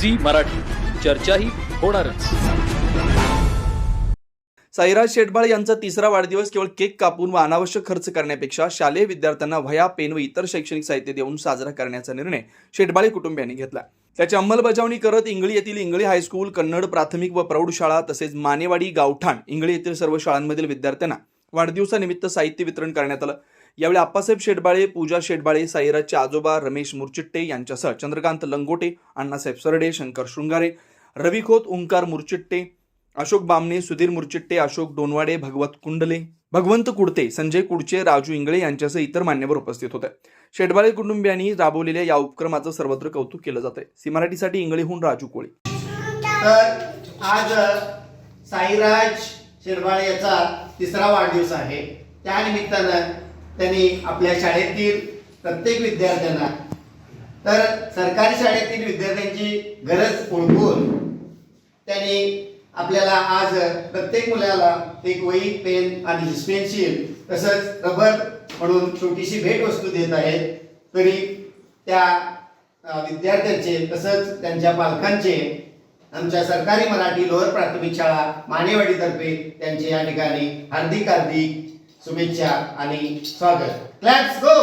Zee Marathi. चर्चाही होणारच. साईराज शेटबाळ यांचा तिसरा वाढदिवस केवळ केक कापून व अनावश्यक खर्च करण्यापेक्षा शालेय विद्यार्थ्यांना वह्या पेन व इतर शैक्षणिक साहित्य देऊन साजरा करण्याचा निर्णय शेटबाळे कुटुंबियांनी घेतला. त्याची अंमलबजावणी करत इंगळी येथील इंगळी हायस्कूल कन्नड प्राथमिक व प्रौढशाळा तसेच मानेवाडी गावठाण इंगळी येथील सर्व शाळांमधील विद्यार्थ्यांना वाढदिवसानिमित्त साहित्य वितरण करण्यात आलं. यावेळी आप्पासाहेब शेटबाळे पूजा शेटबाळे साईराजचे आजोबा रमेश मुरचिट्टे यांच्यासह चंद्रकांत लंगोटे अण्णासाहेब सरडे शंकर शृंगारे रवी खोत ओंकार मुरचिट्टे अशोक बामणे सुधीर मुरचिट्टे अशोक डोनवाडे भगवत कुंडले भगवंत कुडते संजय कुडचे राजू इंगळे यांच्यासह इतर मान्यवर उपस्थित होते. शेटबाळे कुटुंबियांनी राबवलेल्या या उपक्रमाचं सर्वत्र कौतुक केलं जातंय. सी मराठीसाठी इंगळेहून राजू कोळी. तर आज साईराज शेडबाळे याचा तिसरा वाढदिवस आहे. त्या निमित्तानं त्यांनी आपल्या शाळेतील प्रत्येक विद्यार्थ्यांना तर सरकारी शाळेतील विद्यार्थ्यांची गरज ओळखून त्यांनी आपल्याला आज प्रत्येक मुलाला एक वही पेन आणि पेन्सिल तसंच रबर म्हणून छोटीशी भेटवस्तू देत आहेत. तरी त्या विद्यार्थ्यांचे तसंच त्यांच्या पालकांचे आमच्या सरकारी मराठी लोअर प्राथमिक शाळा मानेवाडीतर्फे त्यांचे या ठिकाणी हार्दिक हार्दिक शुभेच्छा आणि स्वागत. क्लॅप्स गो